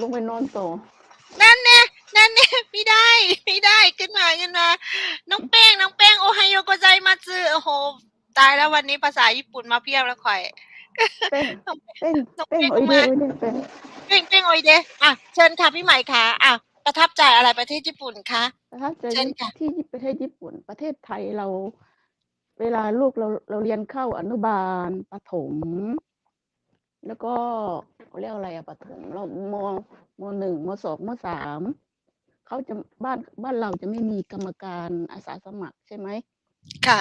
ลงไปนอนต่อนั่นเนี่ยนั่นเนี่ยไม่ได้ ไม่ได้ขึ้นมาขึ้นมา น้องแป้ง น้องแป้งโอไฮโอโกไซมาซึโอ้โห ตายแล้ววันนี้ภาษาญี่ปุ่นมาเพียบแล้วข่อยเป้งเป้งน้องเป้งแป้งโอ้ยมาเด้โอ้ยเด้เป้งเป้งเป้งโอยเดะอะเชิญค่ะพี่ใหม่ค่ะอะประทับใจอะไรประเทศญี่ปุ่นคะประทับใจเช่นค่ะที่ประเทศญี่ปุ่น ประเทศไทยเรา เวลาลูกเราเราเรียนเข้าอนุบาลประถม แล้วก็เขาเรียกอะไรอะประถมเรามมหนึ่งมสองมสามเขาจะบ้านบ้านเราจะไม่มีกรรมการอาสาสมัครใช่ไหมค่ะ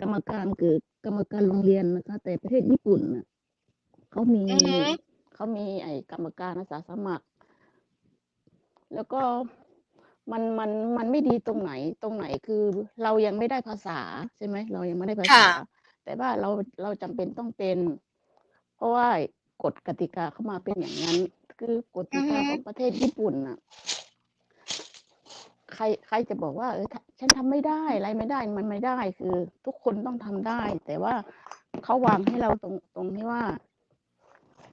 กรรมการคือกรรมการโรงเรียนนะคะ แต่ประเทศญี่ปุ่นน่ะเขามีอือฮึ เขามีไอ้กรรมการอาสาสมัคร แล้วก็มันมันมันไม่ดีตรงไหนตรงไหนคือเรายังไม่ได้ภาษาใช่ไหมเรายังไม่ได้ภาษา ค่ะ แต่ว่าเราเราจำเป็นต้องเป็น เพราะว่า กฎกติกาเข้ามาเป็นอย่างนั้น คือกฎกติกาอือฮึของประเทศญี่ปุ่นน่ะ ใครใครจะบอกว่า เออถ้าฉันทำไม่ได้อะไรไม่ได้มันไม่ได้คือ ทุกคนต้องทำได้ แต่ว่าเขาวางให้เราตรงตรงที่ว่า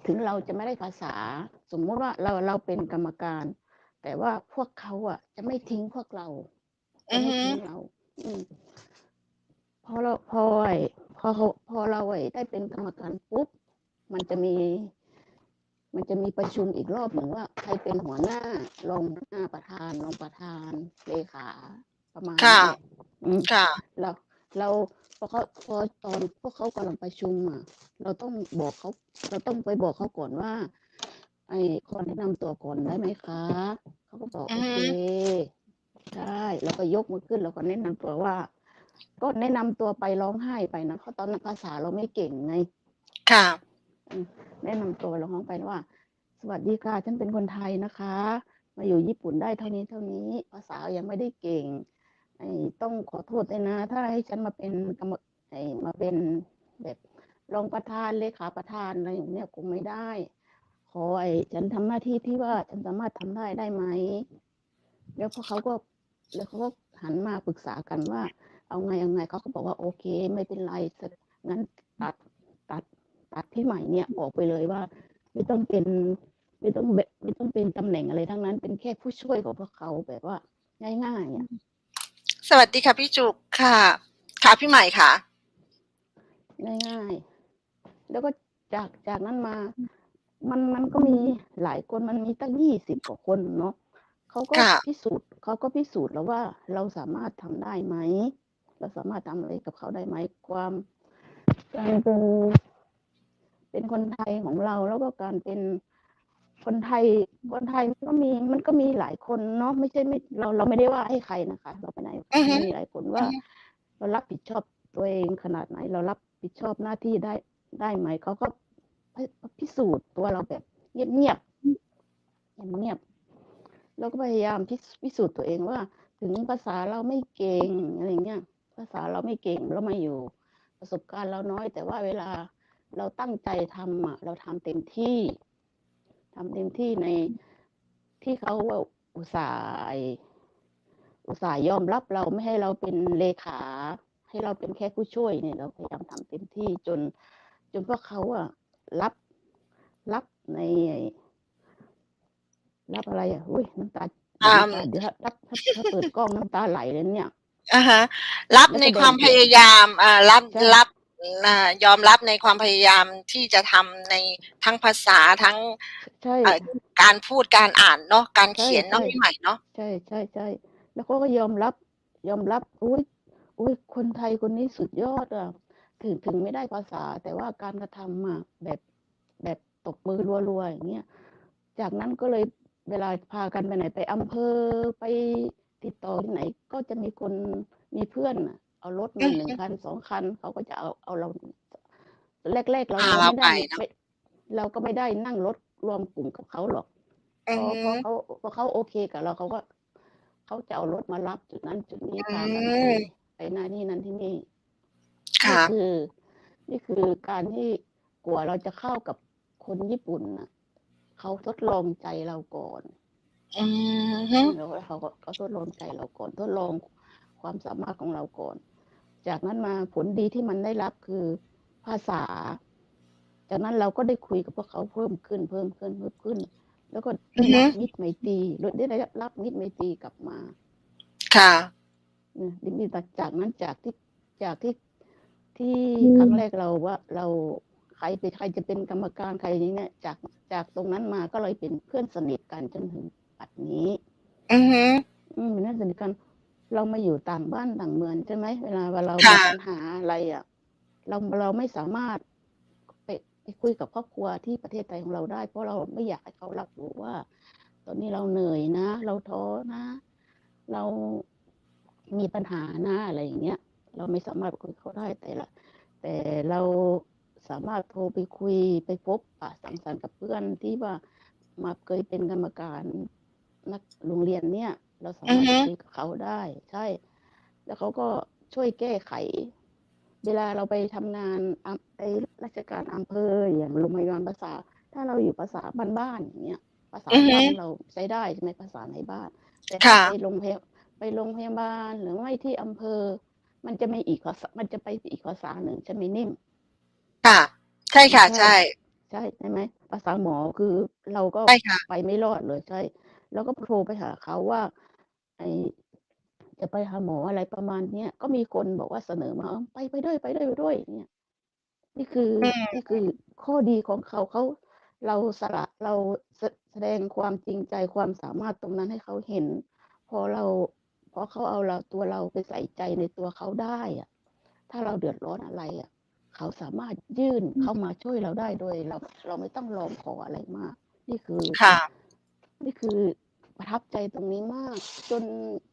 ถึงเราจะไม่ได้ภาษา สมมติว่าเราเราเป็นกรรมการ แต่ว่าพวกเขาอะ จะไม่ทิ้งพวกเราจะอือไม่ฮึทิ้งเรา อืมพอเราพอไอ้พอเขาพอเราไอ้ได้เป็นกรรมการปุ๊บ มันจะมี มันจะมีประชุมอีกรอบหนึ่งว่า ใครเป็นหัวหน้ารองหัวหน้าประธานรองประธานเลขาประมาณค่ะนี้แหละอืมค่ะเราเราพอเขาพอตอนพวกเขากำลังประชุมอะ เราต้องบอกเขา เราต้องไปบอกเขาก่อนว่า ไอ้ขอแนะนำตัวก่อนได้ไหมคะเขาก็บอกอืโออฮึเคได้แล้วก็ยกมือขึ้นแล้วก็แนะนำตัวว่า ก็แนะนำตัวไปร้องไห้ไปนะเพราะตอนนั้นภาษาเราไม่เก่งไงค่ะ แนะนำตัวร้องไปว่า สวัสดีค่ะ ฉันเป็นคนไทยนะคะ มาอยู่ญี่ปุ่นได้เท่านี้เท่านี้ ภาษายังไม่ได้เก่งต้องขอโทษด้วยนะ ถ้าให้ฉันมาเป็นกรรมมาเป็นแบบรองประธานเลขาประธานอะไรอย่างเนี้ยคงไม่ได้ ขอไอ้ฉันทำหน้าที่ที่ว่าฉันสามารถทำได้ได้ไหมแล้วพอเขาก็แล้วเขาก็หันมาปรึกษากันว่า เอาไงเอาไงเขาก็บอกว่าโอเค ไม่เป็นไรงั้นตัด ตัดพี่ใหม่เนี่ยออกไปเลยว่า ไม่ต้องเป็นไม่ต้องแบบไม่ต้องเป็นตำแหน่งอะไรทั้งนั้น เป็นแค่ผู้ช่วยของพวกเขาแบบว่า ง่ายๆอะสวัสดีค่ะพี่จุกค่ะ ค่ะพี่ใหม่ค่ะ ง่ายๆ แล้วก็จากจากนั้นมา มันมันก็มีหลายคนมันมีตั้งยี่สิบกว่าคนเนาะเขาก็ค่ะพิสูจน์เขาก็พิสูจน์แล้วว่าเราสามารถทำได้ไหม เราสามารถทำอะไรกับเขาได้ไหมความการเป็น เป็นคนไทยของเราแล้วก็การเป็นคนไทยคนไทยมันก็มีมันก็มีหลายคนเนาะไม่ใช่ไม่เราเราไม่ได้ว่าให้ใครนะคะ เราไปไหนอือฮึมีหลายคนว่าอือฮึเรารับผิดชอบตัวเองขนาดไหน เรารับผิดชอบหน้าที่ได้ได้ไหมเขาก็พิสูจน์ตัวเราแบบเงียบเงียบๆเงียบๆเราก็พยายามพิสพิสูจน์ตัวเองว่า ถึงภาษาเราไม่เก่งอะไรเงี้ยภาษาเราไม่เก่งเรามาอยู่ ประสบการณ์เราน้อย แต่ว่าเวลา เราตั้งใจทำอะเราทำเต็มที่ทำเต็มที่ในที่เขาว่าอุตส่าห์ไอ้อุตส่าห์ยอมรับเราไม่ให้เราเป็นเลขา ให้เราเป็นแค่ผู้ช่วยเนี่ย เราพยายามทำเต็มที่จน จนพวกเขาอะรับรับในไอ้รับอะไรอะอุ้ยน้ำตาอ่าน้ำตาเดี๋ยวถ้าถ้าถ้าถ้าเปิดกล้องน้ำตาไหลเลยเนี่ยอ่าฮะรับแล้วก็ในความแบ่งพยายามอ่ารับใช่รับอ่า ยอมรับในความพยายามที่จะทำในทั้งภาษาทั้งใช่เอ่อการพูดการอ่านเนาะการเขียนเนาะใช่พี่ใหม่เนาะใช่ใช่ใช่แล้วเขาก็ยอมรับยอมรับอุ้ยอุ้ยคนไทยคนนี้สุดยอดอะถึงถึงไม่ได้ภาษา แต่ว่าการกระทำอะแบบแบบตบมือรัวๆอย่างเงี้ยจากนั้นก็เลยเวลาพากันไปไหนไปอำเภอไปติดต่อที่ไหน ก็จะมีคนมีเพื่อนน่ะ เอารถมาหนึ่งคันสองคันเขาก็จะเอาเอาเราแรกๆเราพาเราเราไม่ไปได้เนาะไม่เราก็ไม่ได้นั่งรถรวมกลุ่มกับเขาหรอกอืพอพอมเขาพอเขาโอเคกับเราเขาก็เขาจะเอารถมารับจุดนั้นจุดนี้อืพากันไปมไปหน้านี่นั่นที่นี่นี่ ค่ะคือนี่คือการที่กว่าเราจะเข้ากับคนญี่ปุ่นน่ะเขาทดลองใจเราก่อนอืมฮึแล้วเขาก็เขาทดลองใจเราก่อน ทดลองความสามารถของเราก่อน จากนั้นมาผลดีที่มันได้รับคือภาษา จากนั้นเราก็ได้คุยกับพวกเขาเพิ่มขึ้น เพิ่มขึ้นเพิ่มขึ้น แล้วก็อือฮึรับมิตรไมตรีได้รับมิตรไมตรีกลับมา ค่ะเออดิมีจากนั้นจากที่จากที่ที่อืมครั้งแรกเราว่าเราใครเป็นใครจะเป็นกรรมการใครอย่างเนี้ยจากจากตรงนั้นมาก็เลยเป็นเพื่อนสนิทกันจนถึงปัจจุบันนี้ อือฮึอืมเป็นเพื่อนสนิทกัน เรามาอยู่ต่างบ้านต่างเมืองใช่ไหมเวลาเวลาเรามีปัญหาอะไรอะ เราเราไม่สามารถไปไปคุยกับครอบครัวที่ประเทศไทยของเราได้ เพราะเราไม่อยากให้เขารับรู้ว่า ตอนนี้เราเหนื่อยนะ เราท้อนะ เรามีปัญหานะอะไรอย่างเงี้ย เราไม่สามารถคุยกับเขาได้แต่ละแต่เราสามารถโทรไปคุยไปพบปะสังสรรค์กับเพื่อนที่ว่ามาเคยเป็นกรรมการนักโรงเรียนเนี่ย เราสามารถอือฮึ คุยกับเขาได้ ใช่ แล้วเขาก็ช่วยแก้ไข เวลาเราไปทำงานอำไปราชการอำเภออย่างโรงพยาบาลภาษา ถ้าเราอยู่ภาษาบ้านๆอย่างเงี้ย ภาษาอือฮึบ้านเราใช้ได้ใช่ไหมภาษาในบ้าน แต่ถ้าค่ะ ไปโรงพยาไปโรงพยาบาลหรือไม่ที่อำเภอ มันจะมีอีกภาษา มันจะไปอีกภาษาหนึ่งใช่ไหมนิ่ม ค่ะ ใช่ค่ะ ใช่ใช่ ใช่ใช่ไหมภาษาหมอคือเราก็ใช่ค่ะ ไปไม่รอดเลยใช่ แล้วก็โทรไปหาเขาว่า ไอจะไปหาหมออะไรประมาณเนี้ยก็มีคนบอกว่าเสนอมาเออไปไปด้วยไปด้วยไปด้วยเนี่ยนี่คืออืมนี่คือข้อดีของเขาเขาเราสละเราแสแสดงความจริงใจความสามารถตรงนั้นให้เขาเห็น พอเราพอเขาเอาเราตัวเราไปใส่ใจในตัวเขาได้อะถ้าเราเดือดร้อนอะไรอะ เขาสามารถยื่นเข้ามาช่วยเราได้โดยเราเราไม่ต้องรอขออะไรมาก นี่คือค่ะ นี่คือ ประทับใจตรงนี้มาก จน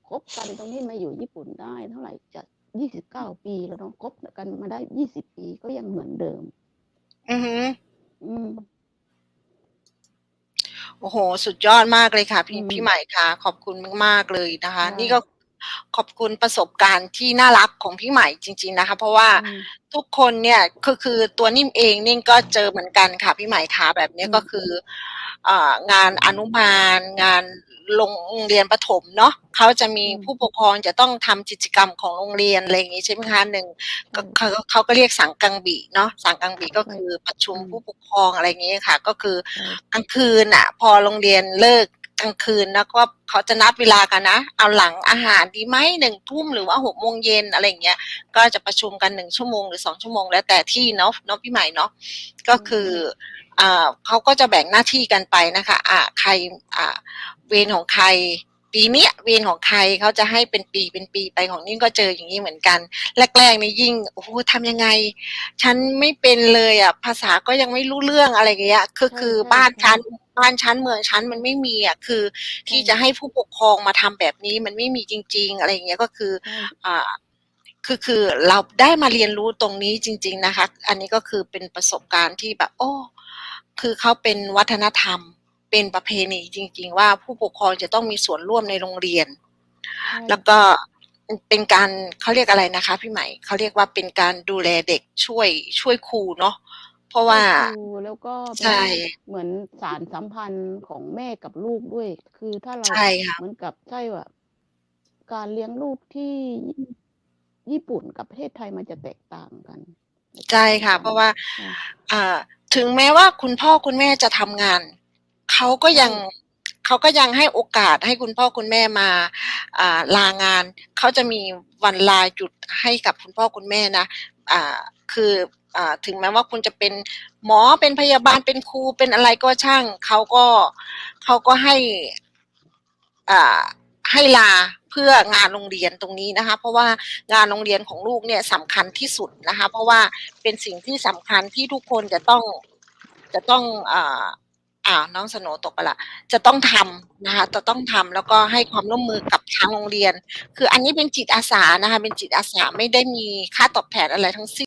คบกันตรงนี้มาอยู่ญี่ปุ่นได้ เท่าไหร่จะยี่สิบเก้าปีแล้วเนาะคบกันมาได้ยี่สิบปีก็ยังเหมือนเดิม อือฮึอืมโอ้โห สุดยอดมากเลยค่ะ พี่อืมพี่ใหม่ค่ะ ขอบคุณมากๆเลยนะคะค่ะนี่ก็ขอบคุณประสบการณ์ที่น่ารักของพี่ใหม่จริง ๆนะคะ เพราะว่าอืมทุกคนเนี่ยคือคือตัวนิ่มเองนิ่มก็เจอเหมือนกันค่ะพี่ใหม่ค่ะแบบนี้อืมก็คือเอ่องานอนุบาลงาน โรงเรียนประถมเนาะเขาจะมีผู้ปกครองจะต้องทำกิจกรรมของโรงเรียนอะไรอย่างงี้ใช่ไหมคะหนึ่งก็เขาเขาก็เรียกสังกังบีเนาะสังกังบีก็คือประชุมผู้ปกครองอะไรอย่างงี้ค่ะ ก็คือใช่กลางคืนอะ พอโรงเรียนเลิกกลางคืนแล้วก็เขาจะนัดเวลากันนะ เอาหลังอาหารดีไหมหนึ่งทุ่มหรือว่าหกโมงเย็นอะไรอย่างเงี้ยก็จะประชุมกันหนึ่งชั่วโมงหรือสองชั่วโมงแล้วแต่ที่เนาะเนาะพี่ใหม่เนาะก็คืออ่า เขาก็จะแบ่งหน้าที่กันไปนะคะอ่าใครอ่าเวรของใคร ปีเนี้ยเวรของใครเขาจะให้เป็นปีเป็นปีไปของนี่ก็เจออย่างนี้เหมือนกัน แรกๆนี่ยิ่งโอ้โหทำยังไง ฉันไม่เป็นเลยอะภาษาก็ยังไม่รู้เรื่องอะไรอย่างเงี้ยคือใช่คือใช่บ้านใช่ฉันบ้านชั้นเมืองชั้นมันไม่มีอะคือ ที่ใช่จะให้ผู้ปกครองมาทำแบบนี้มันไม่มีจริง ๆ อะไรอย่างเงี้ยก็คือใช่อ่าคือคือเราได้มาเรียนรู้ตรงนี้จริง ๆนะคะ อันนี้ก็คือเป็นประสบการณ์ที่แบบ โอ้ คือเขาเป็นวัฒนธรรม เป็นประเพณีจริง ๆ ว่าผู้ปกครองจะต้องมีส่วนร่วมในโรงเรียนใช่แล้วก็เป็นการเขาเรียกอะไรนะคะ พี่ใหม่เขาเรียกว่าเป็นการดูแลเด็กช่วยช่วยครูเนาะเพราะว่าครูแล้วก็เป็นใช่เหมือนสารสัมพันธ์ของแม่กับลูกด้วย คือถ้าเราใช่ค่ะเหมือนกับใช่ว่าการเลี้ยงลูกที่ญี่ปุ่นกับประเทศไทยมันจะแตกต่างกัน ใช่ค่ะ เพราะว่าใช่อ่า ถึงแม้ว่าคุณพ่อคุณแม่จะทำงาน เขาก็ยังเขาก็ยังให้โอกาสให้คุณพ่อคุณแม่มาลางาน เขาจะมีวันลาหยุดให้กับคุณพ่อคุณแม่นะอ่าคืออถึงแม้ว่าคุณจะเป็นหมอเป็นพยาบาลเป็นครูเป็นอะไรก็ช่าง เขาก็เขาก็ให้อ่า ให้ลาเพื่องานโรงเรียนตรงนี้นะคะ เพราะว่างานโรงเรียนของลูกเนี่ยสำคัญที่สุดนะคะ เพราะว่าเป็นสิ่งที่สำคัญที่ทุกคนจะต้องจะต้องอ่าอ่าน้องสโนตกไปละจะต้องทำนะคะ จะต้องทำแล้วก็ให้ความร่วมมือกับทางโรงเรียน คืออันนี้เป็นจิตอาสานะคะ เป็นจิตอาสาไม่ได้มีค่าตอบแทนอะไรทั้งสิ้น